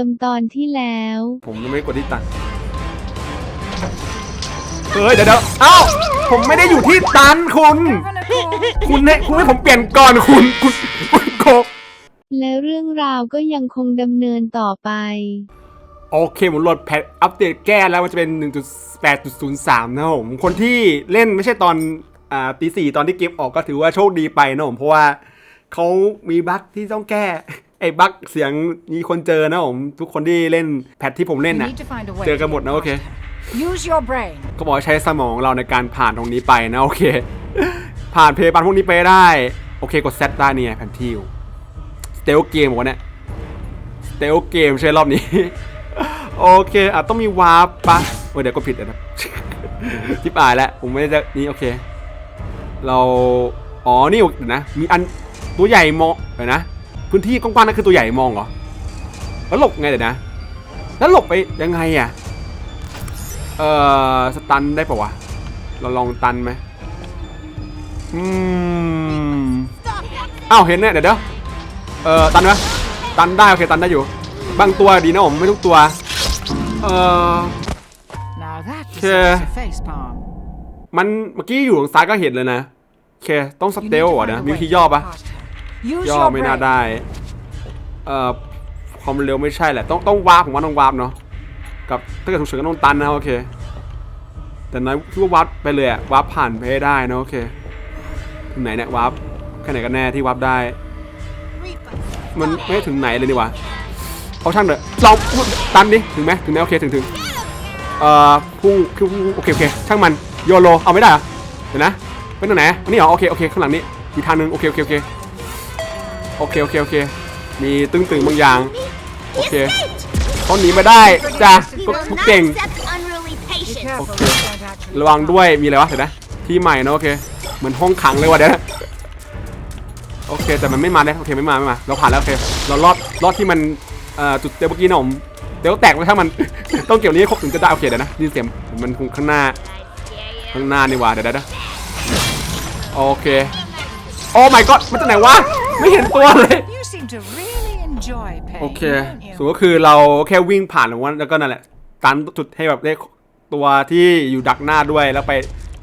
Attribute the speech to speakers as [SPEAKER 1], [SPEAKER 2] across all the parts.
[SPEAKER 1] ความเดิมตอนที่แล้ว
[SPEAKER 2] ผมยังไม่ได้กดที่ตังเฮ้ยเดี๋ยวเดี๋ยวเอ้าผมไม่ได้อยู่ที่ตันคุณ คุณให้คุณให้ผมเปลี่ยนก่อนคุณคุณคุณโค
[SPEAKER 1] และเรื่องราวก็ยังคงดำเนินต่อไป
[SPEAKER 2] โอเคผมโหลดแพทอัปเดตแก้แล้วมันจะเป็น 1.8.03 นะครับผม คนที่เล่นไม่ใช่ตอนอ่าตีสี่ตอนที่เกมออกก็ถือว่าโชคดีไปนะผมเพราะว่าเขามีบั๊กที่ต้องแก้ ไอ้บั๊กเสียงมีคนเจอนะผม ทุกคนที่เล่นแพทที่ผมเล่น
[SPEAKER 3] We
[SPEAKER 2] น่ะ
[SPEAKER 3] need to find a way
[SPEAKER 2] เจอกันหมดนะโอเค
[SPEAKER 3] Use your brain.
[SPEAKER 2] ก็บอกให้ใช้สมองเราในการผ่านตรงนี้ไปนะโอเค ผ่านเพย์ปันพวกนี้ไปได้ โอเคกดเซตได้เนี่ยแผนที่สเตลเกมวะเนี่ยสเตลเกมใช่รอบนี้ โอเคอะต้องมีวาร์ปปะโอ้ยเดี๋ยวก็ผิดอะนะทิปอายแล้วผมไม่ได้จะนี่โอเค เรา อ๋อ นี่เดี๋ยวนะ มีอันตัวใหญ่มองเดี๋ยวนะ พื้นที่กว้างๆนั่นคือตัวใหญ่มองเหรอ แล้วหลบไงเดี๋ยวนะ แล้วหลบไปยังไงอะ เอ่อ สตันได้ปะวะ เราลองตันไหมอืมอ้าวเห็นเนี่ยเดี๋ยวเดี๋ยวเอ่อ ตันไหมตันได้โอเคตันได้อยู่ บางตัวดีนะผมไม่ทุกตัว เอ่อ
[SPEAKER 3] Now that
[SPEAKER 2] Yeah.
[SPEAKER 3] deserves a face palm.
[SPEAKER 2] มันเมื่อกี้อยู่ทางซ้ายก็เห็นเลยนะโอเคต้องสเตล
[SPEAKER 3] to
[SPEAKER 2] อะนะมีวิธีย่อปะ
[SPEAKER 3] Use
[SPEAKER 2] ย่อ
[SPEAKER 3] your
[SPEAKER 2] ไม่น่า
[SPEAKER 3] brain.
[SPEAKER 2] ได้ เอ่อความเร็วไม่ใช่แหละ ต้องต้องวาร์ปผมว่าต้องวาร์ปเนาะ กับถ้าเกิดถูกเฉินก็ต้องตันนะโอเค แต่น้อยคิดว่าวาร์ปไปเลยอะวาร์ปผ่านไปให้ได้นะโอเค ถึงไหนเนี่ยวาร์ปแค่ไหนกันแน่ที่วาร์ปได้ มันไม่ถึงไหนเลยนี่หวะเอาช่างเถอะลองตันดิถึงไหมถึงไหมโอเคถึงถึงเอ่อพุ่งพุ่งโอเคโอเคช่างมันโยโลเอาไม่ได้เหรอเดี๋ยวนะเป็นตรงไหนอันนี้เหรอโอเคโอเคข้างหลังนี้อีกทางหนึงโอเคโอเคโอเค โอเคโอเคโอเค มีตึงตึงๆบางอย่าง โอเคเขาหนีมาได้จ้ะก็พวกเก่ง
[SPEAKER 4] unruly
[SPEAKER 3] Be
[SPEAKER 4] patience.
[SPEAKER 3] careful.
[SPEAKER 2] Okay.
[SPEAKER 3] this won't actually
[SPEAKER 2] ระวัง
[SPEAKER 3] count.
[SPEAKER 2] ด้วย มีอะไรวะเดี๋ยวนะที่ใหม่นะโอเค เหมือนห้องขังเลยว่ะเดี๋ยวนะโอเค แต่มันไม่มาเนี่ยโอเคไม่มาไม่มา เราผ่านแล้วโอเค เรารอดรอดที่มันเอ่อจุดเตะเมื่อกี้นะผมเดี๋ยวแตกไปถ้ามันต้องเกี่ยวนี้ให้ครบถึงจะได้โอเคเดี๋ยวนะนี่เสียงมันคงข้างหน้า ข้างหน้านี่หว่าเดี๋ยวเดี๋ยวเดี๋ยวโอเค โอ้ my god มันจากไหนวะ ไม่เห็นตัวเลย
[SPEAKER 3] You seem to really enjoy pain,
[SPEAKER 2] โอเค
[SPEAKER 3] don't
[SPEAKER 2] ส่วน
[SPEAKER 3] you?
[SPEAKER 2] ก็คือเราแค่วิ่งผ่านหรือว่าแล้วก็นั่นแหละตันจุดให้แบบได้ตัวที่อยู่ดักหน้าด้วยแล้วไป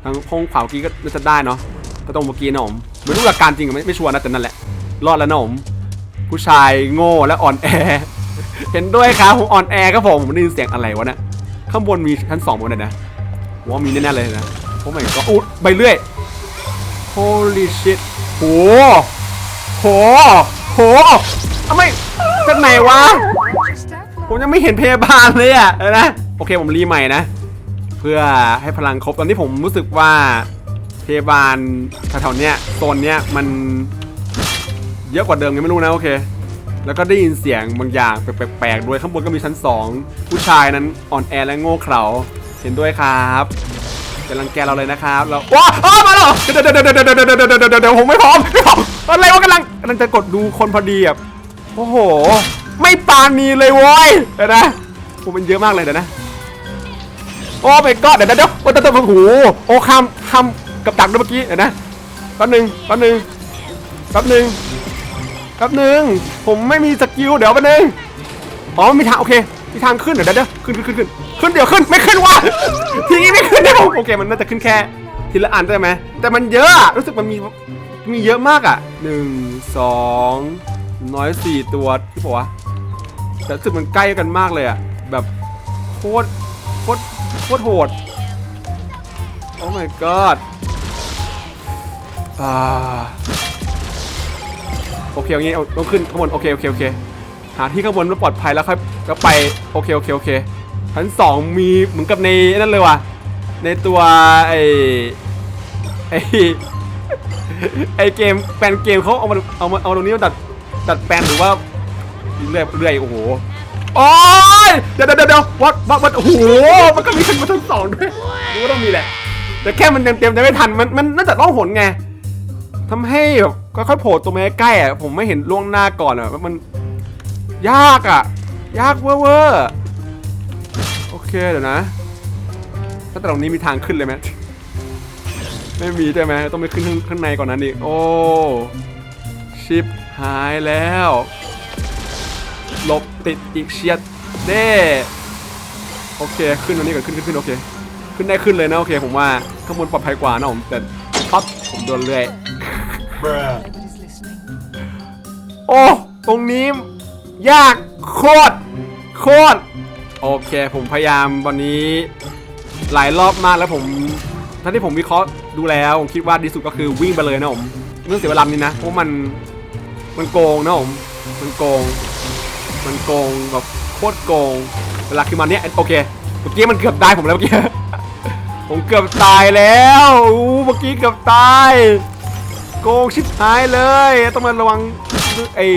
[SPEAKER 2] ทางห้องขวาเมื่อกี้ก็น่าจะได้เนาะก็ตรงเมื่อกี้นะผมไม่รู้หลักการจริงหรือไม่ไม่ชัวร์นะแต่นั่นแหละ รอดแล้วนะผมผู้ชายโง่และอ่อนแอ เห็นด้วยครับผมอ่อนแอครับผมผมได้ยินเสียงอะไรวะเนี่ยข้างบนมีชั้นสองบนไหนนะผมว่ามีแน่ๆเลยนะโอ้ไม่ก็อุ๊ดใบเลื่อย holy shit โห โห โหทำไมจากไหนวะ ผมยังไม่เห็นพยาบาลเลยอะนะ โอเคผมรีใหม่นะ เพื่อให้พลังครบ ตอนนี้ผมรู้สึกว่าพยาบาลแถวๆเนี้ยโซนเนี้ยมันเยอะกว่าเดิมไงไม่รู้นะโอเค แล้วก็ได้ยินเสียงบางอย่างแปลกๆด้วยข้างบนก็มีชั้นสองผู้ชายนั้นอ่อนแอและโง่เขลาเห็นด้วยครับ กำลังแกเราเลยนะครับ เราว้าอ้ามาแล้วเดี๋ยวเดี๋ยวเดี๋ยวเดี๋ยวเดี๋ยวเดี๋ยวเดี๋ยวผมไม่พร้อมไม่พร้อมอะไรวะกำลังกำลังจะกดดูคนพอดีอะโอ้โห ไม่ปานีเลยโว้ยเดี๋ยวนะผมมันเยอะมากเลยเดี๋ยวนะโอ้ไปก็เดี๋ยวเดี๋ยวโอ้ตัวตัวหูโอ้คำคำกับดักด้วยเมื่อกี้เดี๋ยวนะแป๊บนึงแป๊บนึงแป๊บนึงแป๊บนึงผมไม่มีสกิลเดี๋ยวแป๊บนึงอ๋อมีทางโอเค มีทางขึ้นเดี๋ยวเดี๋ยวขึ้นขึ้นขึ้นขึ้นขึ้นเดี๋ยวขึ้นไม่ขึ้นว่ะทีนี้ไม่ขึ้นเดี๋ยวโอเคมันน่าจะขึ้นแค่ทีละอันได้ไหมแต่มันเยอะรู้สึกมันมีมีเยอะมากอะหนึ่งสองน้อยสี่ตัวที่บอกว่าแต่รู้สึกมันใกล้กันมากเลยอะแบบโคตรโคตรโคตรโหดโอ้ my god อ่าโอเคอย่างงี้เอาต้องขึ้นข้างบนโอเคโอเคโอเค หาที่ข้างบนแล้วปลอดภัยแล้วค่อยก็ไปโอเคโอเคโอเคชั้นสองมีเหมือนกับในนั่นเลยว่ะในตัวไอไอไอเกมแปลนเกมเขาเอามาเอามาเอาตรงนี้มาดัดดัดแปลนหรือว่าเรื่อยเรื่อยโอ้โหโอ้ยเดี๋ยวเดี๋ยวเดี๋ยววัดวัดวัดโอ้โหมันก็มีขึ้นมาทั้งสองด้วยรู้ว่าต้องมีแหละแต่แค่มันเต็มเต็มจะไม่ทันมันมันน่าจะต้องหนไงทำให้แบบค่อยๆโผล่ตัวมาใกล้ๆอะผมไม่เห็นล่วงหน้าก่อนอะมัน ยากอะ ยากเวอร์เวอร์โอเคเดี๋ยวนะถ้าแต่ตรงนี้มีทางขึ้นเลยไหมไม่มีใช่ไหมต้องไปขึ้นข้างข้างในก่อนนั้นอีกโอ้ชิปหายแล้วหลบติดอีกเชียดเด้โอเคขึ้นตรงนี้ก่อนขึ้นขึ้นขึ้นโอเค ขึ้นได้ขึ้นเลยนะโอเคผมว่าข้างบนปลอดภัยกว่านะผมแต่ท็อปผมโดนเรื่อย
[SPEAKER 3] Nobody's listening.
[SPEAKER 2] โอ้ตรงนี้ ยากโคตรโคตรโอเค ผมพยายามวันนี้หลายรอบมากแล้วผมท่าที่ผมวิเคราะห์ดูแล้วผมคิดว่าดีสุดก็คือวิ่งไปเลยนะผมเรื่องเสียเวลานี้นะเพราะมันมันโกงนะผมมันโกง มันโกงแบบโคตรโกง เวลาคือมันเนี้ยโอเคเมื่อกี้มันเกือบได้ผมแล้วเมื่อกี้ผมเกือบตายแล้วอู้เมื่อกี้เกือบตาย โกงชิบหายเลย ต้องมาระวังไอ้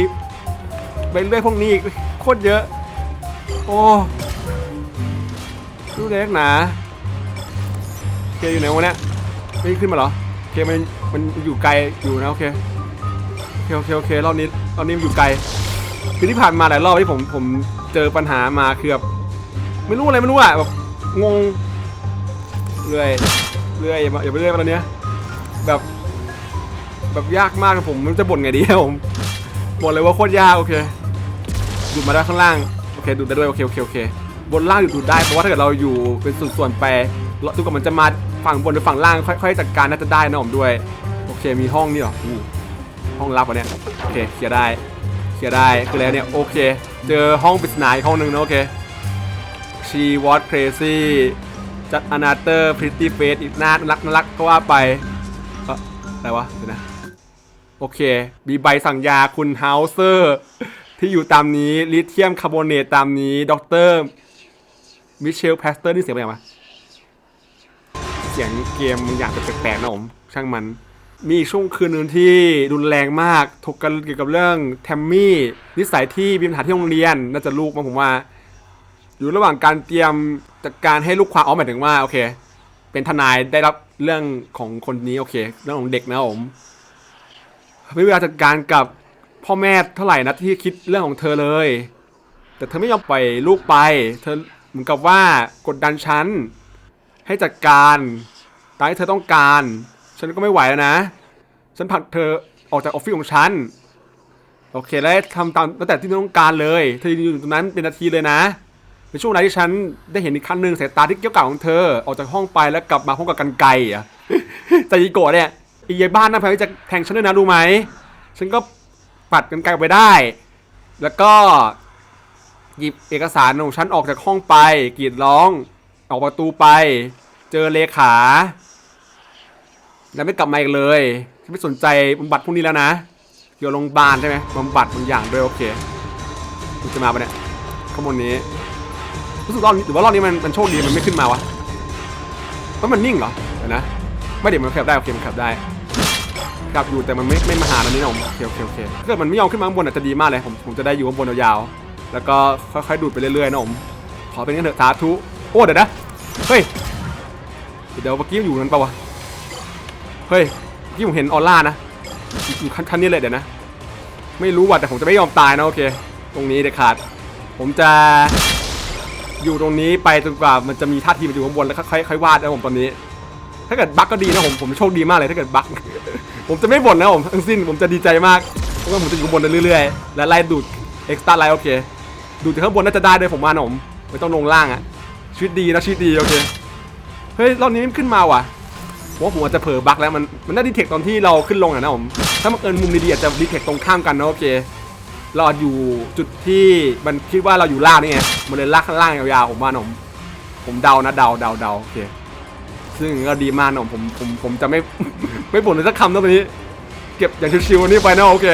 [SPEAKER 2] ใบเลื่อยพวกนี้อีกโคตรเยอะ โอ้ดูเล็กหนาเคอยู่ไหนวะเนี่ยไม่ขึ้นมาเหรอเคมันมันอยู่ไกลอยู่นะโอเคโอเคโอเคโอเครอบนี้รอบนี้มันอยู่ไกลคือที่ผ่านมาหลายรอบที่ผมผมเจอปัญหามาคือแบบไม่รู้อะไรไม่รู้อะแบบงงเรื่อยเรื่อยอย่าไปเรื่อยมาตอนเนี้ยแบบแบบยากมากผมมันจะบ่นไงดีครับผมบอกเลยว่าโคตรยากโอเค ดูดมาได้ข้างล่างโอเคดูดได้ด้วยโอเคโอเคโอเคบนล่างดูดได้เพราะว่าถ้าเกิดเราอยู่เป็นส่วนๆไปแล้วทุกคนมันจะมาฝั่งบนหรือฝั่งล่างค่อยๆจัดการน่าจะได้นะผมด้วยโอเคมีห้องนี่หรอห้องลับวะเนี่ยโอเคเคลียร์ได้เคลียร์ได้คือแล้วเนี่ยโอเค เจอห้องปริศนาอีกห้องหนึ่งนะโอเค she was crazy จัด another pretty face อีกน่ารักน่ารักก็ว่าไปอ่ออะไรวะเดี๋ยวนะโอเคมีใบสั่งยาคุณเฮาเซอร์ ที่อยู่ตามนี้ลิเธียมคาร์บอเนตตามนี้ด็อกเตอร์มิเชลแพสเตอร์นี่เสียงเป็นไงวะเสียงเกมมันอยากจะแปลกๆนะผมช่างมัน มีช่วงคืนหนึ่งที่รุนแรงมากถกกันเกี่ยวกับเรื่องแทมมี่นิสัยที่มีปัญหาที่โรงเรียนน่าจะลูกมั้งผมว่า อยู่ระหว่างการเตรียมจัดการให้ลูกความอ๋อหมายถึงว่าโอเค เป็นทนายได้รับเรื่องของคนนี้โอเค เรื่องของเด็กนะผมไม่เวลาจัดการกับ พ่อแม่เท่าไหร่นะที่คิดเรื่องของเธอเลย แต่เธอไม่ยอมปล่อยลูกไป เธอเหมือนกับว่ากดดันฉัน ให้จัดการตามที่เธอต้องการ ฉันก็ไม่ไหวแล้วนะ ฉันผลักเธอออกจากออฟฟิศของฉัน โอเคแล้วทำตามตั้งแต่ที่เธอต้องการเลย เธออยู่ตรงนั้นเป็นนาทีเลยนะในช่วงเวลาที่ฉันได้เห็นอีกครั้งหนึ่งสายตาที่เกี้ยวกราดของเธอ ออกจากห้องไปแล้วกลับมาพร้อมกับกันไกอะแต่ยีโกะเนี่ยอียายบ้านนั่นพยายามจะแทงฉันด้วยนะรู้ไหม ฉันก็ ปัดกันไกลไปได้ แล้วก็หยิบเอกสารของฉันออกจากห้องไปกรีดร้อง ออกประตูไป เจอเลขา แล้วไม่กลับมาอีกเลยฉันไม่สนใจบำบัดพวกนี้แล้วนะเกี่ยวโรงพยาบาลใช่ไหมบำบัดบางอย่างด้วยโอเคมันจะมาปะเนี่ยข้างบนนี้รู้สึกรอบนี้หรือว่ารอบนี้มันมันโชคดีมันไม่ขึ้นมาวะเพราะมันนิ่งเหรอเดี๋ยวนะ ไม่เดี๋ยวมันขับได้โอเคมันขับได้ ขับอยู่แต่มันไม่ไม่มาหาตอนนี้นะผมโอเคโอเคโอเคถ้าเกิดมันไม่ยอมขึ้นมาข้างบนอาจจะดีมากเลยผมผมจะได้อยู่ข้างบนยาวๆแล้วก็ค่อยๆดูดไปเรื่อยๆนะผมขอเป็นกันเถอะสาธุโอ้เดี๋ยวนะเฮ้ยเดี๋ยวเมื่อกี้อยู่นั้นปะวะเฮ้ยเมื่อกี้ผมเห็นออร่านะอยู่ขั้นนี้เลยเดี๋ยวนะ ไม่รู้ว่ะแต่ผมจะไม่ยอมตายนะโอเค ตรงนี้เด็ดขาด ผมจะอยู่ตรงนี้ไปจนกว่ามันจะมีท่าทีมันอยู่ข้างบนแล้วค่อยค่อยวาดนะผมตอนนี้ ถ้าเกิดบั๊กก็ดีนะผมผมโชคดีมากเลยถ้าเกิดบั๊ก ผมจะไม่บ่นนะผมทั้งสิ้นผมจะดีใจมากเพราะว่าผมจะอยู่บนเรื่อยๆ และไล่ดูดเอ็กซ์ตร้าไลท์โอเค ดูดจากข้างบนน่าจะได้ด้วยผมว่านมไม่ต้องลงล่างอะชีวิตดีนะชีวิตดีโอเคเฮ้ยรอบนี้มันขึ้นมาว่ะผมว่าผมอาจจะเผลอบั๊กแล้วมันมันน่าดีเทคตอนที่เราขึ้นลงอะนะผมถ้ามันเอินมุมดีๆอาจจะดีเทคตรงข้ามกันนะโอเคเราอยู่จุดที่มันคิดว่าเราอยู่ล่างนี่ไงมันเลยลากข้างล่างยาวๆผมว่านมผมเดานะเดาเดาเดาโอเค ซึ่งก็ดีมากนะผมผมผมจะไม่ ไม่บ่นเลยสักคำนะตอนนี้ เก็บอย่างชิวๆนี่ไปนะโอเค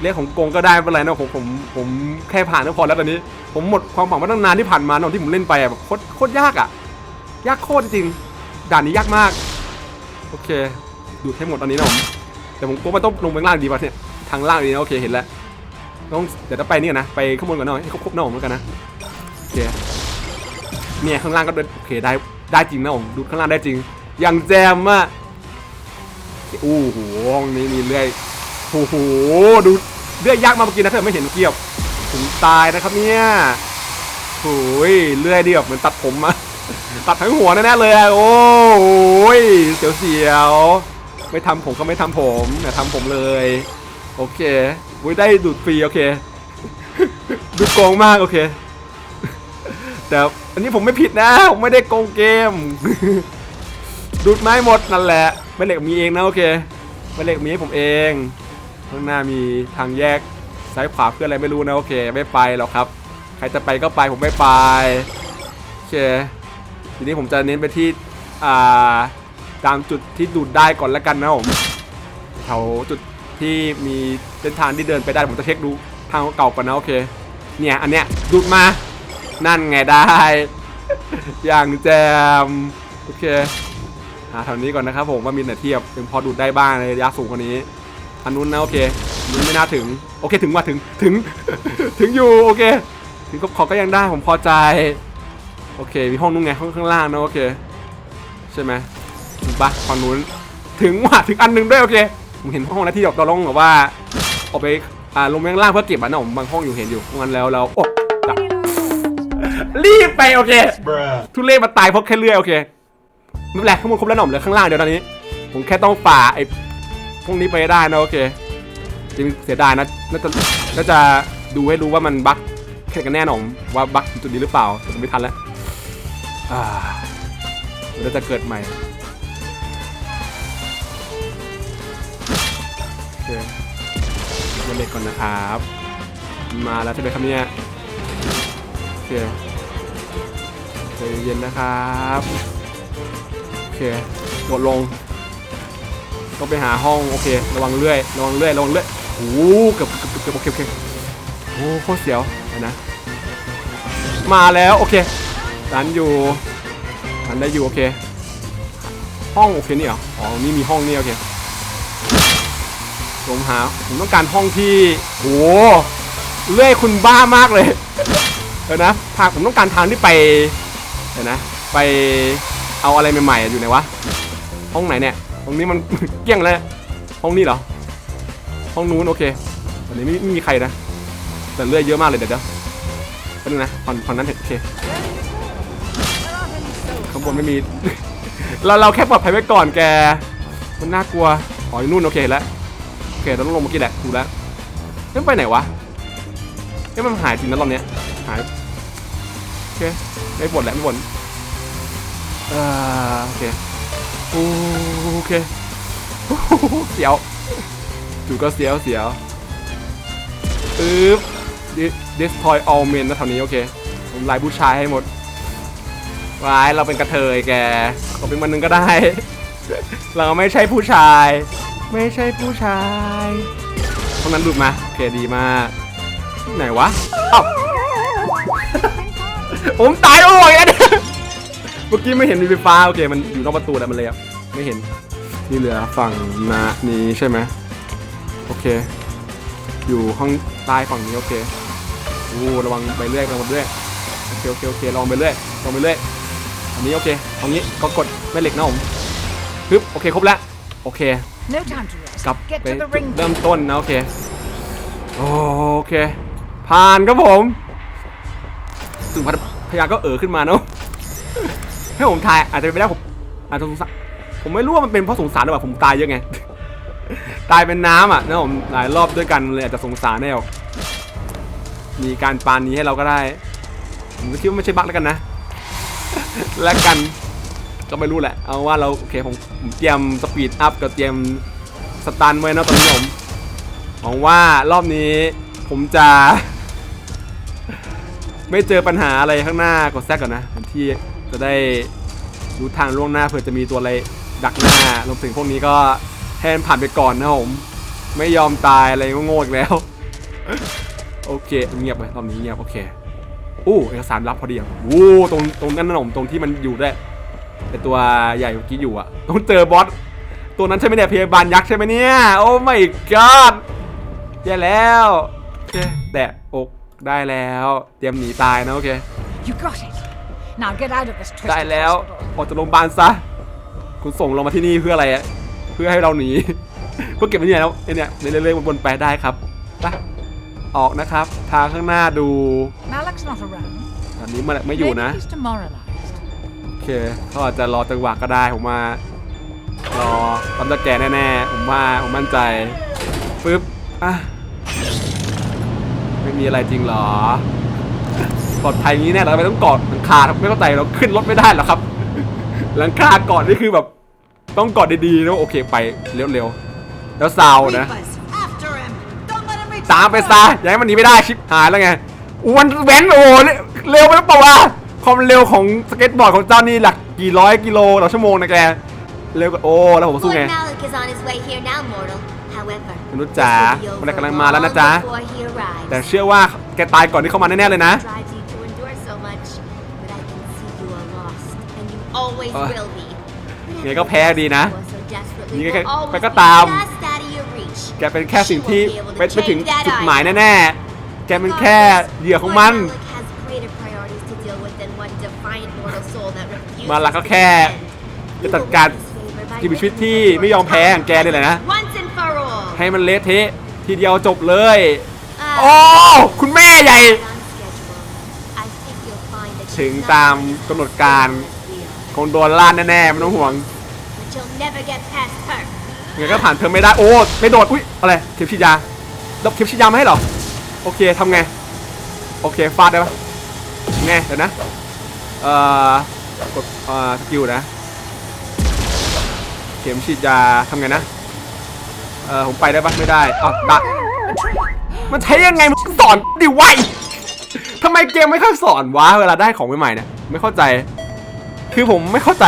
[SPEAKER 2] เรียกของโกงก็ได้ไม่เป็นไรนะผมผมผมแค่ผ่านก็พอแล้วตอนนี้ ผมหมดความหวังมาตั้งนานที่ผ่านมาเนอะที่ผมเล่นไปแบบโคตรโคตรยากอะยากโคตรจริงด่านนี้ยากมาก โอเค ดูดให้หมดตอนนี้นะผมแต่ผมกลัวมันต้องลงไปล่างดีป่ะเนี่ยทางล่างดีนะโอเคเห็นแล้วต้องเดี๋ยวจะไปนี่ก่อนนะไปข้างบนก่อนหน่อยให้ครบๆหน้าผมแล้วกันนะโอเคเนี่ยข้างล่างก็เดินโอเคได้ ได้จริงนะผมดูข้างล่างได้จริง อย่างแจมอะอู้หูห้องนี้มีเลื่อยโอ้โหดูเลื่อยยากมากเมื่อกี้นะเธอไม่เห็นเมื่อกี้แบบถึงตายนะครับเนี่ยโอ้ยเลื่อยดีแบบเหมือนตัดผมอะตัดทั้งหัวแน่ๆเลยโอ้ยเสียวๆไม่ทำผมก็ไม่ทำผมอย่าทำผมเลย โอเควุ้ยได้ดูดฟรีโอเค ดูโกงมากโอเค แต่อันนี้ผมไม่ผิดนะ ผมไม่ได้โกงเกม ดูดไม้หมดนั่นแหละไม่เหล็กมีเองนะโอเคไม่เหล็กมีให้ผมเอง ข้างหน้ามีทางแยกซ้ายขวาเพื่ออะไรไม่รู้นะโอเค ไม่ไปหรอกครับ ใครจะไปก็ไปผมไม่ไปโอเคทีนี้ผมจะเน้นไปที่อ่าตามจุดที่ดูดได้ก่อนแล้วกันนะผมแถวจุดที่มีเส้นทางที่เดินไปได้ผมจะเช็คดูทางเก่าก่อนนะโอเค เนี่ยอันเนี้ยดูดมา นั่นไงได้ อย่างแจม โอเค หาแถวนี้ก่อนนะครับผมว่ามีไหนเทียบยังพอดูดได้บ้างในระยะสูงกว่านี้ อันนู้นนะโอเคอันนู้นไม่น่าถึง โอเคถึงว่าถึงถึง ถึงอยู่โอเค ถึงขอก็ยังได้ผมพอใจ โอเค มีห้องนู้นไงห้องข้างล่างนะโอเค ใช่ไหมถึงปะฝั่งนู้น ถึงว่ะถึงอันหนึงด้วยโอเค ผมเห็นห้องนะที่เราเราลงแบบว่าออกไปอ่าลงไปข้างล่างเพื่อเก็บอะนะผมบางห้องอยู่เห็นอยู่งั้นแล้วเราโอ้ รีบไปโอเค
[SPEAKER 3] Bruh.
[SPEAKER 2] ทุเรศมาตายเพราะแค่เลื่อยโอเคไม่เป็นไรข้างบนครบแล้วหน่อมเหลือข้างล่างเดี๋ยวตอนนี้ ผมแค่ต้องฝ่าไอ้พวกนี้ไปให้ได้นะโอเคจริงเสียดายนะน่าจะน่าจะดูให้รู้ว่ามันบั๊กแค่กันแน่หนอนว่าบั๊กจุดนี้หรือเปล่าแต่ผมไม่ทันแล้วอ่าเดี๋ยวจะเกิดใหม่โอเคเดี๋ยวเล็กก่อนนะครับ มาแล้วใช่ไหมครับเนี่ยโอเค ใจเย็นนะครับโอเคกดลงต้องไปหาห้องโอเค ระวังเลื่อยระวังเลื่อยระวังเลื่อยโอ้โหเกือบเกือบเกือบโอเคโอเคโอ้โคตรเสียวเดี๋ยวนะมาแล้วโอเครันอยู่รันได้อยู่โอเคห้องโอเคนี่เหรออ๋อนี่มีห้องนี่โอเคผมหาผมต้องการห้องที่โอ้โหเลื่อยคุณบ้ามากเลยเดี๋ยวนะทางผมต้องการทางที่ไป เดี๋ยวนะ ไปเอาอะไรใหม่ๆอยู่ไหนวะ ห้องไหนเนี่ย ตรงนี้มัน เกลี้ยงแล้ว ห้องนี้เหรอ ห้องนู้นโอเคตอนนี้ไม่มีใครนะ แต่เลื่อยเยอะมากเลยเดี๋ยวเดี๋ยวแป๊บนึงนะฝั่งฝั่งนั้นเห็นโอเค ข้างบนไม่มี เราเราแค่ปลอดภัยไว้ก่อนแก มันน่ากลัว อ๋ออยู่นู่นโอเคแล้ว โอเคเราต้องลงเมื่อกี้แหละถูกแล้วเอ๊ะมันไปไหนวะเอ๊ะมันหายจริงนะรอบเนี้ยหายโอเค ไม่บ่นแหละไม่บ่นโอเคโอเคเสียวจู่ก็เสียวเสียวอึ๊บ destroy all men นะแถวนี้โอเคผมไลายผู้ชายให้หมดวายเราเป็นกระเทยแกเราเป็นมันหนึงก็ได้ เราไม่ใช่ผู้ชาย ไม่ใช่ผู้ชายตรงนั้นหลุดมาโอเคดีมาก ไหนวะอ้าว ผมตายโอ้ยอันเมื่อกี้ไม่เห็นมีไฟฟ้าโอเคมันอยู่นอกประตูแล้วมันเลยอะไม่เห็นนี่เหลือฝั่งนานี้ใช่ไหมโอเค อยู่ห้องใต้ฝั่งนี้โอเคโอ้ระวังไปเรื่อยระวังไปเรื่อยโอเคโอเคโอเคลองไปเรื่อยลองไปเรื่อยอันนี้โอเคเอางี้ก็กดแม่เหล็กนะผมฮึบโอเคครบแล้วโอเค
[SPEAKER 4] No time to rest.
[SPEAKER 2] กลับ
[SPEAKER 4] Get
[SPEAKER 2] ไป
[SPEAKER 4] to the
[SPEAKER 2] จุด
[SPEAKER 4] ring.
[SPEAKER 2] เริ่มต้นนะโอเคโอเค ผ่านครับผม ถึงพัทพยาก็เออขึ้นมาเนาะให้ผมทายอาจจะเป็นไปได้ผมอาจจะสงสารผมไม่รู้ว่ามันเป็นเพราะสงสารหรือเปล่าผมตายเยอะไง ตายเป็นน้ำอะนะผมหลายรอบด้วยกันเลยอาจจะสงสารแน่หรอกมีการปานนี้ให้เราก็ได้ผมก็คิดว่าไม่ใช่บั๊กแล้วกันนะ แล้วกันก็ไม่รู้แหละ เอาว่าเราโอเคผมผมเตรียมสปีดอัพกับเตรียมสตันไว้นะตอนนี้ผมหวังว่ารอบนี้ผมจะ ไม่เจอปัญหาอะไรข้างหน้ากดแซกก่อนนะที่จะได้รู้ทางล่วงหน้าเผื่อจะมีตัวอะไรดักหน้ารวมถึงพวกนี้ก็แทนผ่านไปก่อนนะผมไม่ยอมตายอะไรโง่ๆอีกแล้ว โอเคเงียบไปรอบนี้เงียบโอเคอู้เอกสารลับพอดีอะอู้ตรงตรงนั้นนะผมตรงที่มันอยู่ได้ไอตัวใหญ่เมื่อกี้อยู่อะต้องเจอบอสตัวนั้นใช่ไหมเนี่ยพยาบาลยักษ์ใช่ไหมเนี่ยโอ้ไม่กอดแย่แล้วเคแตะอก ได้แล้ว เตรียมหนีตายนะโอเค
[SPEAKER 4] You got it. Now get out of this
[SPEAKER 2] ได้
[SPEAKER 4] twisted
[SPEAKER 2] แล้ว
[SPEAKER 4] hospital.
[SPEAKER 2] ออกจากโรงพยาบาลซะ คุณส่งเรามาที่นี่เพื่ออะไรอะเพื่อให้เราหนี เพื่อเก็บไว้เนี่ยแล้วไอ้เนี่ยเรื่อยๆบนๆไปได้ครับไปออกนะครับ ทางข้างหน้าดู
[SPEAKER 4] Malak's not around.
[SPEAKER 2] ตอนนี้มันไม่อยู่นะ
[SPEAKER 4] Maybe he's demoralized.
[SPEAKER 2] โอเคเขาอาจจะรอจังหวะก็ได้ผมว่ารอตอนจะแก่แน่ๆผมว่าผมมั่นใจปึ๊บอะ ไม่มีอะไรจริงเหรอปลอดภัยอย่างนี้แน่เราไม่ต้องเกาะหลังคาครับไม่เข้าใจเราขึ้นรถไม่ได้หรอกครับ หลังคาเกาะนี่คือแบบ ต้องเกาะดีๆนะโอเคไปเร็วๆแล้วซาวนะ
[SPEAKER 3] Reapers, after him! Don't let him reach
[SPEAKER 2] ตามไป
[SPEAKER 3] the
[SPEAKER 2] ซะ
[SPEAKER 3] bird.
[SPEAKER 2] อย่าให้มันหนีไม่ได้ชิปหายแล้วไงอ้วนแว้นโอ้โหเร็วไปหรือเปล่าวะความเร็วของสเก็ตบอร์ดของเจ้านี่หลักกี่ร้อยกิโลต่อชั่วโมงนะแกเร็วกว่าโอ้แล้วผมสู้
[SPEAKER 5] Lord
[SPEAKER 2] ไง
[SPEAKER 5] Malik is on his way here now, mortal. However,
[SPEAKER 2] มนุษย์จ๋า
[SPEAKER 5] this will be
[SPEAKER 2] มัน
[SPEAKER 5] over
[SPEAKER 2] กำลังมาแล้วนะจ๊ะ
[SPEAKER 5] long before he arrives.
[SPEAKER 2] แต่เชื่อว่าแกตายก่อนที่เข้ามาแน่ๆเลยนะ
[SPEAKER 5] drives you to endure so much, but I can see you are lost, and you always
[SPEAKER 2] Uh,
[SPEAKER 5] will be.
[SPEAKER 2] ไงก็แพ้ดีนะ
[SPEAKER 5] You so desperately
[SPEAKER 2] นี่
[SPEAKER 5] will
[SPEAKER 2] ก็
[SPEAKER 5] always
[SPEAKER 2] ไปก็
[SPEAKER 5] be
[SPEAKER 2] ตาม
[SPEAKER 5] just out of your reach.
[SPEAKER 2] แกเป็นแค่สิ่งที่ไปไปถึงจุดหมายแน่ๆ แกเป็นแค่เหยื่อของมัน
[SPEAKER 5] Lord Malik has greater priorities to deal with than one defiant mortal soul that refuses
[SPEAKER 2] มันละก็
[SPEAKER 5] to
[SPEAKER 2] แค่
[SPEAKER 5] defend.
[SPEAKER 2] จะจัดการชีวิตชีวิตที่ไม่ยอมแพ้ของแกนี่แหละนะ ให้มันเละเทะทีเดียวจบเลย
[SPEAKER 5] Ah,
[SPEAKER 2] โอ้คุณแม่ใหญ่
[SPEAKER 5] on schedule. I think you'll find that
[SPEAKER 2] ถึง
[SPEAKER 5] she's
[SPEAKER 2] ตาม
[SPEAKER 5] not
[SPEAKER 2] กำหนดการคงโดนล่านแน่ๆไม่ต้องห่วง
[SPEAKER 5] But you'll never get past her.
[SPEAKER 2] ยังไงก็ผ่านเธอไม่ได้โอ้ไม่โดดอุ้ยอะไรเข็มฉีดยาแล้วเข็มฉีดยามาให้เหรอโอเคทำไงโอเคฟาดได้ปะไงเดี๋ยวนะเอ่อกดเอ่อสกิลนะ เข็มฉีดยาทำไงนะ เออผมไปได้ปะไม่ได้อ้าวตะมันใช้ยังไงมึงสอนดิวะทำไมเกมไม่ค่อยสอนวะเวลาได้ของใหม่ๆเนี่ยไม่เข้าใจ คือผมไม่เข้าใจ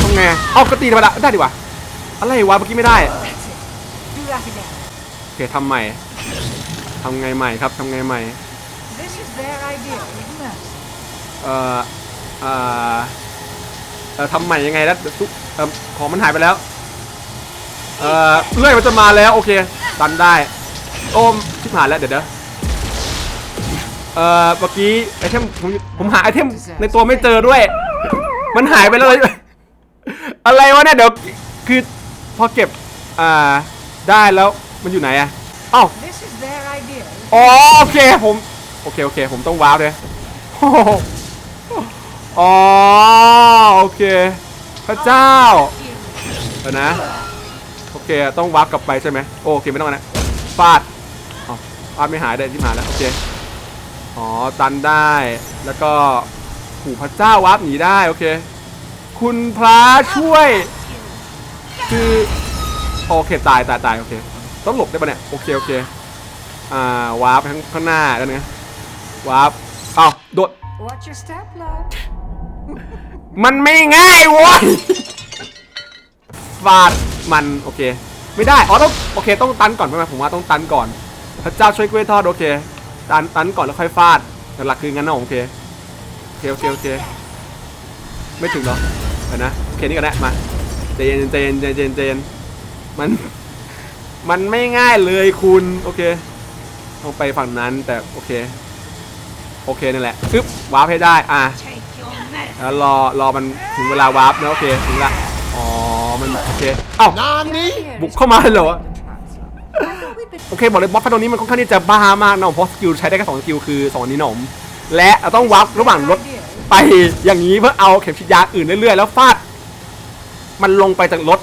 [SPEAKER 2] ทำไงเอากระตีธรรมดาได้ดีว่าอะไรวะเมื่อกี้ไม่ได้โอเคทำใหม่ทำไงใหม่ครับทำไงใหม่เอ่อเอ่อเอ่อทำใหม่ยังไงแล้วของมันหายไปแล้ว เอ่อเลื่อยมันจะมาแล้วโอเคตันได้ โอ้มชิบหายแล้วเดี๋ยวเดี๋ยวเอ่อเมื่อกี้ไอเทมผมผมหาไอเทมในตัวไม่เจอด้วย มันหายไปแล้วเลยอะไรวะเนี่ยเดี๋ยวคือพอเก็บอ่าได้แล้วมันอยู่ไหนอะอ้าวอ๋อโอเคผมโอเคโอเคผมต้องว้าวเลยโอ้โอ๋อโอเค พระเจ้าเดี๋ยวนะ โอเคต้องวาร์ปกลับไปใช่ไหมโอเคไม่ต้องนะฟาดอ๋อฟาดไม่หายได้ที่หายแล้วโอเคอ๋อตันได้แล้วก็หูพระเจ้าวาร์ปหนีได้โอเคคุณพระช่วย คือโอเคตายตายตายโอเคต้องหลบได้ปะเนี่ยโอเคโอเคอ่าวาร์ปข้างข้างหน้ากันนะวาร์ปเอ้าโดด
[SPEAKER 4] Watch your step, love.
[SPEAKER 2] มันไม่ง่ายโว้ย ฟาดมันโอเค ไม่ได้อ๋อต้องโอเค ต้องตันก่อนใช่ไหมผมว่าต้องตันก่อน พระเจ้าช่วยกล้วยทอดโอเค ตันตันก่อนแล้วค่อยฟาดหลักๆคืองั้นนะโอเคโอเคโอเคโอเคไม่ถึงหรอเดี๋ยวนะโอเคนี่ก็ได้มาใจเย็นใจเย็นใจเย็นใจเย็นมันมันไม่ง่ายเลยคุณ โอเคต้องไปฝั่งนั้นแต่โอเค โอเคนั่นแหละปึ๊บวาร์ปให้ได้ อะ
[SPEAKER 3] Take your medicine.
[SPEAKER 2] แล้วรอรอมันถึงเวลาวาร์ปนะโอเค ถึงละ อ๋อ มันโอเคเอ้าบุกเข้ามาเลยเหรอ โอเคบอกเลยบอสพันตรงนี้มันค่อนข้างที่จะบ้ามากนะเพราะสกิลใช้ได้แค่สองสกิลคือสองอันนี้หนมและเราต้องวาร์ประหว่างรถไปอย่างนี้เพื่อเอาเข็มฉีดยาอื่นเรื่อยๆแล้วฟาดมันลงไปจากรถ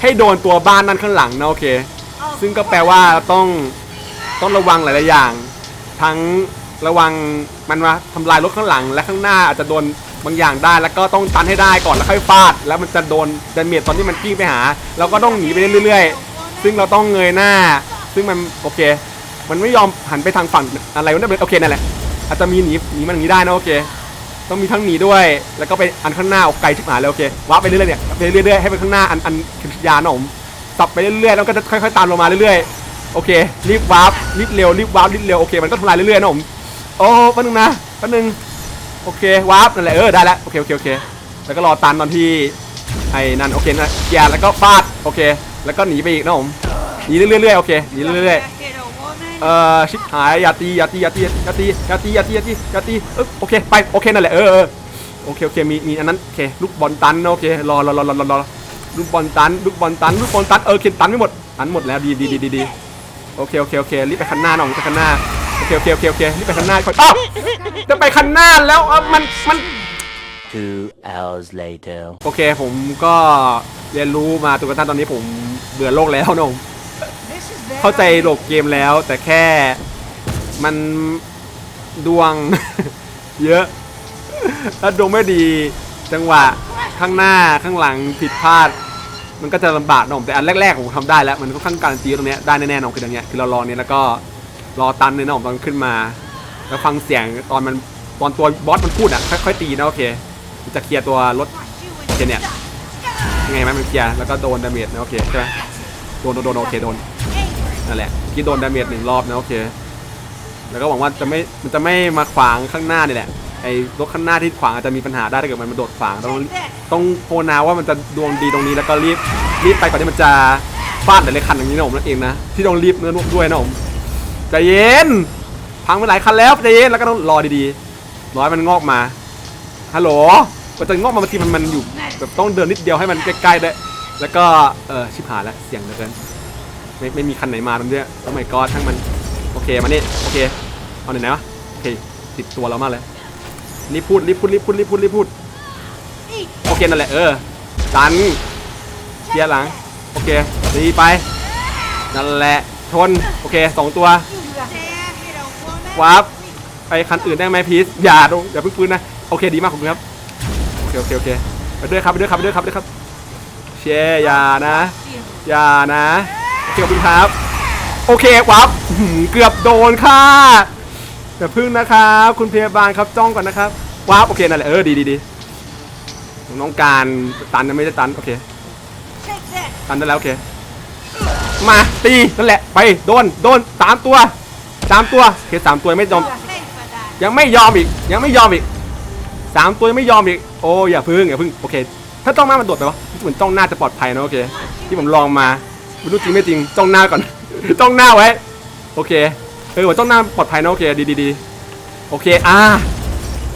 [SPEAKER 2] ให้โดนตัวบ้านนั่นข้างหลังนะโอเค ซึ่งก็แปลว่าต้องต้องระวังหลายๆอย่าง ทั้งระวังมันมาทำลายรถข้างหลังและข้างหน้าอาจจะโดน บางอย่างได้แล้วก็ต้องตันให้ได้ก่อนแล้วค่อยฟาด แล้วมันจะโดนเดนเมียตอนที่มันกิ้งไปหา เราก็ต้องหนีไปเรื่อยๆ ซึ่งเราต้องเงยหน้า ซึ่งมันโอเค มันไม่ยอมหันไปทางฝั่งอะไรวะเนี่ยโอเคนั่นแหละอาจจะมีหนีหนีมันอย่างนี้ได้นะโอเค ต้องมีทั้งหนีด้วยแล้วก็ไปอันข้างหน้าออกไกลชิบหายเลยโอเควับไปเรื่อยๆเนี่ยไปเรื่อยๆให้ไปข้างหน้าอันอันเข็มฉีดยาหนอมสับไปเรื่อยๆแล้วก็จะค่อยๆตามลงมาเรื่อยๆโอเครีบวาร์ปรีบเร็วรีบวาร์ปรีบเร็วโอเคมันก็ทำลายเรื่อยๆนะผมโอ้แป๊บนึงนะแป๊บนึง โอเควาร์ปนั่นแหละเออได้แล้วโอเคโอเคโอเคแล้วก็รอตันตอนที่ไอ้นั่นโอเคนะแย่แล้วก็ฟาดโอเคแล้วก็หนีไปอีกนะผมหนีเรื่อยๆโอเคหนีเรื่อยๆเอ่อชิบหายอย่าตีอย่าตีอย่าตีอย่าตีอย่าตีอย่าตีอย่าตีอย่าตีเอยโอเคไปโอเคนั่นแหละเออโอเคโอเคมีมีอันนั้นโอเคลูกบอลตันโอเครอรอรอรอรอรอลูกบอลตันลูกบอลตันลูกบอลตันเออเข็นตันไม่หมดตันหมดแล้วดีดีดีดีโอเคโอเคโอเครีบไปคันหน้าหน่อยไปคันหน้า เคโอเคโอเคโอเครีบไปคันหน้าก่อนอ้าวจะไปคันหน้าแล้วเออมันมัน
[SPEAKER 6] Two hours later.
[SPEAKER 2] โอเคผมก็เรียนรู้มาจนกระทั่งตอนนี้ผมเบื่อโลกแล้วนะผม
[SPEAKER 4] This is their
[SPEAKER 2] เข้าใจ
[SPEAKER 4] idea.
[SPEAKER 2] โลกเกมแล้ว แต่แค่มันดวง เยอะถ้าดวงไม่ดีจังหวะข้างหน้าข้างหลังผิดพลาด มันก็จะลำบากนะผมแต่อันแรกๆผมทำได้แล้วมันค่อนข้างการันตีตรงเนี้ยได้แน่ๆนอนคืออย่างเงี้ยคือเรารอเนี้ยแล้วก็ รอตันเลยนะผมตอนขึ้นมา แล้วฟังเสียงตอนมันตอนตัวบอสมันพูดอะค่อยๆตีนะโอเคจะเคลียร์ตัวรถโอเคเนี่ยยังไงไหมมันเคลียร์แล้วก็โดนดาเมจนะโอเคใช่ไหมโดนโดนโดนโอเคโดนนั่นแหละกี้โดนดาเมจหนึ่งรอบนะโอเค แล้วก็หวังว่าจะไม่มันจะไม่มาขวางข้างหน้านี่แหละไอ้รถข้างหน้าที่ขวางอาจจะมีปัญหาได้ถ้าเกิดมันมาโดดขวางต้องต้องโพนาว่ามันจะดวงดีตรงนี้แล้วก็รีบรีบไปก่อนที่มันจะฟาดหลายคันอย่างนี้นะผมนั่นเองนะที่ต้องรีบเนื้อด้วยนะผม ใจเย็น พังไปหลายคันแล้วใจเย็นแล้วก็ต้องรอดีๆรอให้มันงอกมาฮัลโหลมันจะงอกมาบางทีมันมันอยู่แบบต้องเดินนิดเดียวให้มันใกล้ๆได้แล้วก็เออชิบหายแล้วเสียงเหลือเกินไม่ไม่มีคันไหนมาตรงเนี้ยโอ้ my god ทั้งมันโอเคมานี่โอเคเอาไหนไหนวะโอเคติดตัวเรามากเลยรีบพูดรีบพูดรีบพูดรีบพูดรีบพูดโอเคนั่นแหละเออดันเคลียร์หลังโอเคดีไปนั่นแหละชนโอเคสองตัว วาร์ปไปคันอื่นได้ไหมพีซอย่าดงอย่าเพิ่งฟื้นนะโอเคดีมากขอบคุณครับโอเคโอเคโอเคไปด้วยครับไปด้วยครับไปด้วยครับไปด้วยครับเชยอย่านะอย่านะโอเคขอบคุณครับ โอเควาร์ปเกือบโดนค่ะอย่าพึ่งนะครับ คุณพยาบาลครับจ้องก่อนนะครับวาร์ปโอเคนั่นแหละเออดีดีดีผมต้องการตันนะไม่ได้ตันโอเคตันได้แล้วโอเคมาตีนั่นแหละไปโดนโดนสามตัว สามตัวโอเคสามตัวไม่ยอม
[SPEAKER 3] Pay for that.
[SPEAKER 2] ยังไม่ยอมอีก ยังไม่ยอมอีกสามตัวยังไม่ยอมอีก โอ้อย่าพึ่งอย่าพึ่งโอเค ถ้าจ้องหน้ามันโดดไปวะเหมือนจ้องหน้าจะปลอดภัยนะโอเค ที่ผมลองมาไม่รู้จริงไม่จริงจ้องหน้าก่อน จ้องหน้าไว้ โอเคเออว่าจ้องหน้าปลอดภัยนะโอเคดีดีดีโอเคอ่า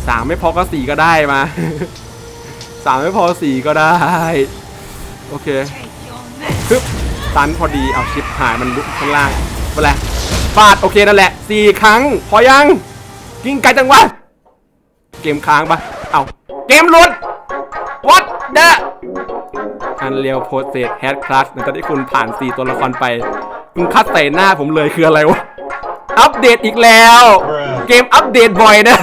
[SPEAKER 2] สามไม่พอก็สี่ก็ได้มาสามไม่พอสี่ก็ได้ โอเค
[SPEAKER 3] Take your mess.
[SPEAKER 2] ปึ๊บตันพอดีเอาชิปหายมันลุกข้างล่างไปเลย ฟาดโอเคนั่นแหละสี่ครั้ง พอยัง กิ้งไกลจังวะ เกมค้างปะเอาเกมหลุด what the อันเรียวโพสเซตแฮดคลาสหลังจากที่คุณผ่าน 4 ตัวละครไปคุณคัดใส่หน้าผมเลยคืออะไรวะ อัปเดตอีกแล้ว เกมอัปเดตบ่อยนะ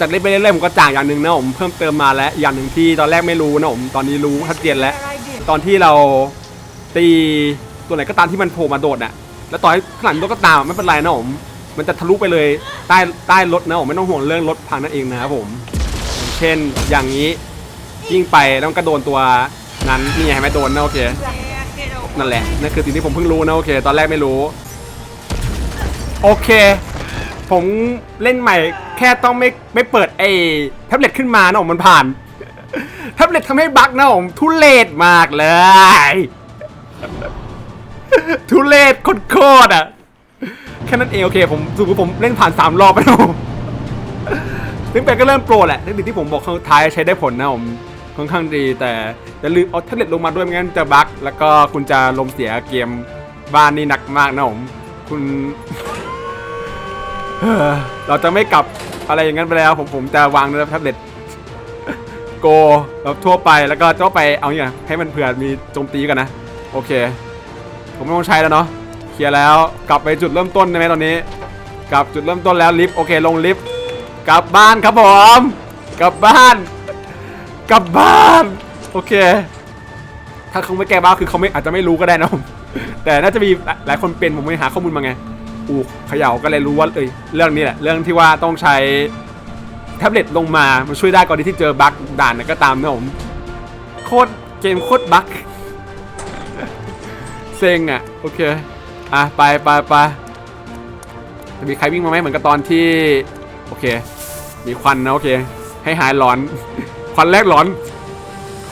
[SPEAKER 2] จากเล่นไปเรื่อยๆผมก็จ่างอย่างหนึ่งนะผมเพิ่มเติมมาแล้วอย่างหนึ่งที่ตอนแรกไม่รู้นะผมตอนนี้รู้ชัดเจนแล้ว
[SPEAKER 4] Their idea.
[SPEAKER 2] ตอนที่เราตีตัวไหนก็ตามที่มันโผล่มาโดดน่ะ แล้วต่อให้ข้างหลังรถก็ตามไม่เป็นไรนะผมมันจะทะลุไปเลยใต้ใต้รถนะผมไม่ต้องห่วงเรื่องรถพังนั่นเองนะครับผม เช่นอย่างนี้ยิ่งไปแล้วมันก็โดนตัวนั้นนี่ไงไหมโดนนะโอเคนั่นแหละนั่นคือสิ่งที่ผมเพิ่งรู้นะโอเค ตอนแรกไม่รู้ โอเค ผมเล่นใหม่แค่ต้องไม่ไม่เปิดไอ้แท็บเล็ตขึ้นมานะผมมันผ่านแท็บเล็ตทำให้บั๊กนะผมทุเลศมากเลย ทุเลศโคตรอะ แค่นั้นเองโอเค ผมสมมติผมเล่นผ่านสามรอบไปแล้วถึงไปก็เริ่มโปรแหละเทคนิคที่ผมบอกข้างท้ายใช้ได้ผลนะผมค่อนข้างดี แต่อย่าลืมเอาแท็บเล็ตลงมาด้วยไม่งั้นจะบั๊กแล้วก็คุณจะลมเสียเกมบ้านนี่หนักมากนะผมคุณเราจะไม่กลับอะไรอย่างนั้นไปแล้ว ผมผมจะวางในแท็บเล็ตโกแบบทั่วไปแล้วก็ทั่วไปเอาอย่างให้มันเผื่อมีโจมตีกันนะ โอเค ผมไม่ต้องใช้แล้วเนาะเคลียร์แล้วกลับไปจุดเริ่มต้นได้ไหมตอนนี้กลับจุดเริ่มต้นแล้วลิฟต์โอเคลงลิฟต์กลับบ้านครับผมกลับบ้าน กลับบ้านโอเค ถ้าเขาไม่แก้บ้าคือเขาไม่อาจจะไม่รู้ก็ได้นะผมแต่น่าจะมีหลายคนเป็นผมไม่หาข้อมูลมาไงอูเขย่าก็เลยรู้ว่าเอ้ยเรื่องนี้แหละเรื่องที่ว่าต้องใช้แท็บเล็ตลงมามันช่วยได้ก่อนที่เจอบั๊กด่านนะก็ตามนะผมโคตรเกมโคตรบั๊ก เซ็งอะโอเคอะไปไปไปจะมีใครวิ่งมาไหมเหมือนกับตอนที่โอเค มีควันนะโอเค ให้หายหลอน ควันแรกหลอน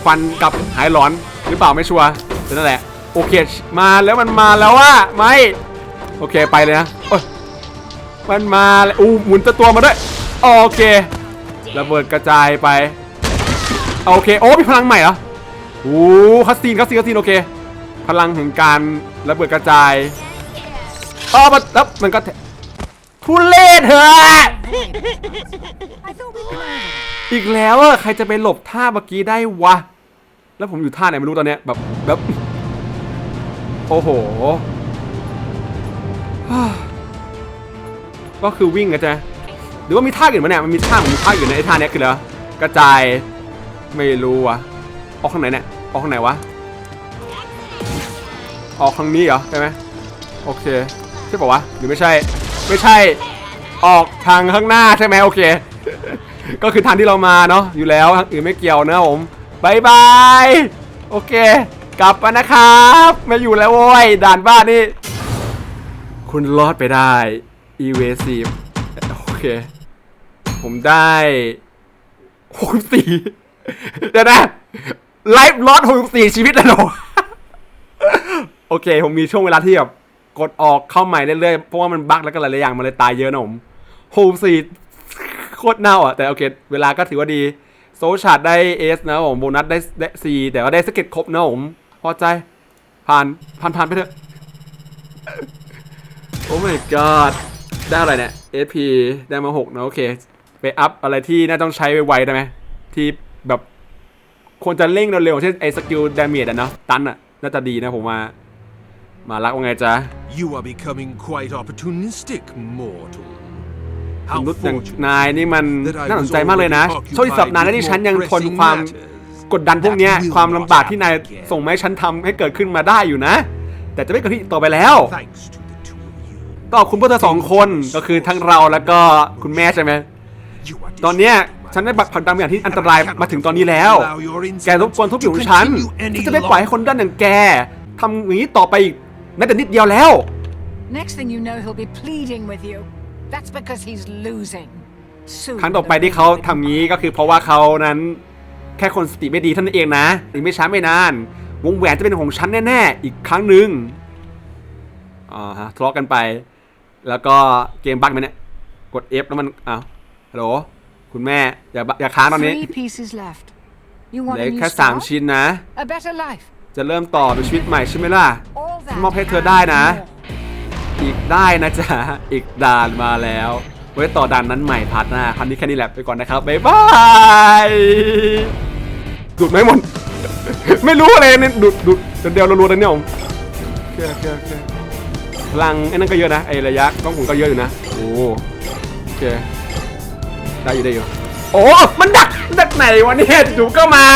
[SPEAKER 2] ควันกับหายหลอนหรือเปล่าไม่ชัวร์แต่นั่นแหละโอเคมาแล้วมันมาแล้วว่าไม่โอเคไปเลยนะโอ้ยมันมาแล้วอู้หมุนตัวตัวมาด้วยโอเคระเบิดกระจายไปโอเคโอ้มีพลังใหม่เหรอโอ้คัสซีนคัสซีนคัสซีนโอเค พลังแห่งการระเบิดกระจายอ๋อมันแล้วมันก็แททุเรศเถอะอีกแล้วอะใครจะไปหลบท่าเมื่อกี้ได้วะ แล้วผมอยู่ท่าไหนไม่รู้ตอนเนี้ยแบบแบบ โอ้โห ก็คือวิ่งกันใช่ไหรือว่ามีท่าอื่นมั้ยเนี่ย มันมีท่ามันมีท่าอื่นในไอ้ท่าเนี้ยคืออะไรวกระจาย ไม่รู้วะออกข้างไหนเนี่ย ออกข้างไหนวะ ออกข้างนี้เหรอใช่ไหมโอเคใช่ป่าวะหรือไม่ใช่ ไม่ใช่ ออกทางข้างหน้าใช่ไหมโอเค ก็คือทางที่เรามาเนาะอยู่แล้วทางอื่นไม่เกี่ยวนะผมบายบายโอเค กลับมานะครับไม่อยู่แล้วโว้ยด่านบ้านนี่คุณรอดไปได้ evasive โอเค ผมได้หกสี่เดี๋ยวนะไลฟ์ลอดหกสี่ชีวิตเลยเหรอ โอเค ผมมีช่วงเวลาที่แบบกดออกเข้าใหม่เรื่อยๆ เพราะว่ามันบั๊กแล้วก็หลายๆอย่างมันเลยตายเยอะนะผมหกสี่โคตรเน่าอะ แต่โอเค เวลาก็ถือว่าดี โซชาร์ดได้เอสนะผมโบนัสได้ได้ซีแต่ว่าได้สเก็ตครบนะผมพอใจ ผ่านผ่านผ่านไปเถอะโอ้ my god ได้อะไรเนี่ย SP ได้มา6นะโอเค ไปอัพอะไรที่น่าต้องใช้ไวๆได้ไหมที่แบบควรจะเร่งเร็วๆเช่นไอ้สกิลดาเมจอะเนาะตันอะน่าจะดีนะผมว่า มารักว่าไงจ๊ะ
[SPEAKER 7] You are becoming quite opportunistic, mortal.
[SPEAKER 2] ม
[SPEAKER 7] How
[SPEAKER 2] นุษย์อย่าง
[SPEAKER 7] fortunate
[SPEAKER 2] นายนี่มัน
[SPEAKER 7] that I
[SPEAKER 2] น่าสน
[SPEAKER 7] was
[SPEAKER 2] ใจมากเลยนะ
[SPEAKER 7] already
[SPEAKER 2] ช่วยสับนานแล้วที่ฉันยังทน
[SPEAKER 7] pressing
[SPEAKER 2] ความ
[SPEAKER 7] matters.
[SPEAKER 2] กดดันพวกเนี้ย
[SPEAKER 7] That will
[SPEAKER 2] ความลำบากที่นาย
[SPEAKER 7] not happen again.
[SPEAKER 2] ส่งมาให้ฉันทำให้เกิดขึ้นมาได้อยู่นะ แต่จะไม่เกิดขึ้นอีกต่อไปแล้ว
[SPEAKER 7] Thanks to the two of you.
[SPEAKER 2] ก็ขอบคุณพวกเธอสองคนก็คือทั้งเราแล้วก็คุณแม่ใช่ไหม
[SPEAKER 7] You are
[SPEAKER 2] ตอนเนี้ย
[SPEAKER 7] disrupting my
[SPEAKER 2] ฉันได้บัตรผลักดันอย่างที่อันตรายมาถึงตอนนี้แล้ว
[SPEAKER 7] allow your
[SPEAKER 2] แกรบกวนทุบผิว
[SPEAKER 7] insolence
[SPEAKER 2] ฉัน
[SPEAKER 7] to continue
[SPEAKER 2] ฉัน
[SPEAKER 7] any
[SPEAKER 2] จะไม่ปล่อยให้คนด้านอย่างแกทำอย่างนี้ต่อไปอีก แม้แต่นิดเดียวแล้ว
[SPEAKER 4] Next thing you know, he'll be pleading with you. That's because he's losing. Soon
[SPEAKER 2] ครั้งต่อไปที่เขาทำงี้ก็คือเพราะว่าเขานั้นแค่คนสติไม่ดีเท่านั้นเองนะอีกไม่ช้าไม่นาน วงแหวนจะเป็นของฉันแน่ๆ อีกครั้งหนึ่งอ่าฮะทะเลาะกันไป แล้วก็เกมบั๊กไหมเนี่ย กด F แล้วมันอ้าวฮัลโหลคุณแม่ อย่าบัอย่าค้างตอนนี้
[SPEAKER 4] Three pieces left. You
[SPEAKER 2] เห
[SPEAKER 4] want
[SPEAKER 2] ลือ
[SPEAKER 4] a new
[SPEAKER 2] แค่สาม
[SPEAKER 4] start?
[SPEAKER 2] ชิ้นนะ
[SPEAKER 4] A better life.
[SPEAKER 2] จะเริ่มต่อเป็นชีวิตใหม่ใช่ไหมล่ะ
[SPEAKER 4] All that
[SPEAKER 2] มอบให้เธอได้นะ อีกได้นะจ๊ะ อีกด่านมาแล้ว ไว้ต่อด่านนั้นใหม่พาร์ทหน้าครั้นี้แค่นี้แหละไปก่อนนะครับ บ๊ายบายดูดไหมหมด ไม่รู้อะไรเนี่ยดูดดูดเดียวรัวๆนะเนี่ยผมเคโอเคโอเคพลังไอ้นั่นก็เยอะนะไอ้ระยะกล้องผมก็เยอะอยู่นะ โอ้โอเคได้อยู่ได้อยู่ โอ้ มันดักดักไหนวะเนี่ยจู่ๆก็มา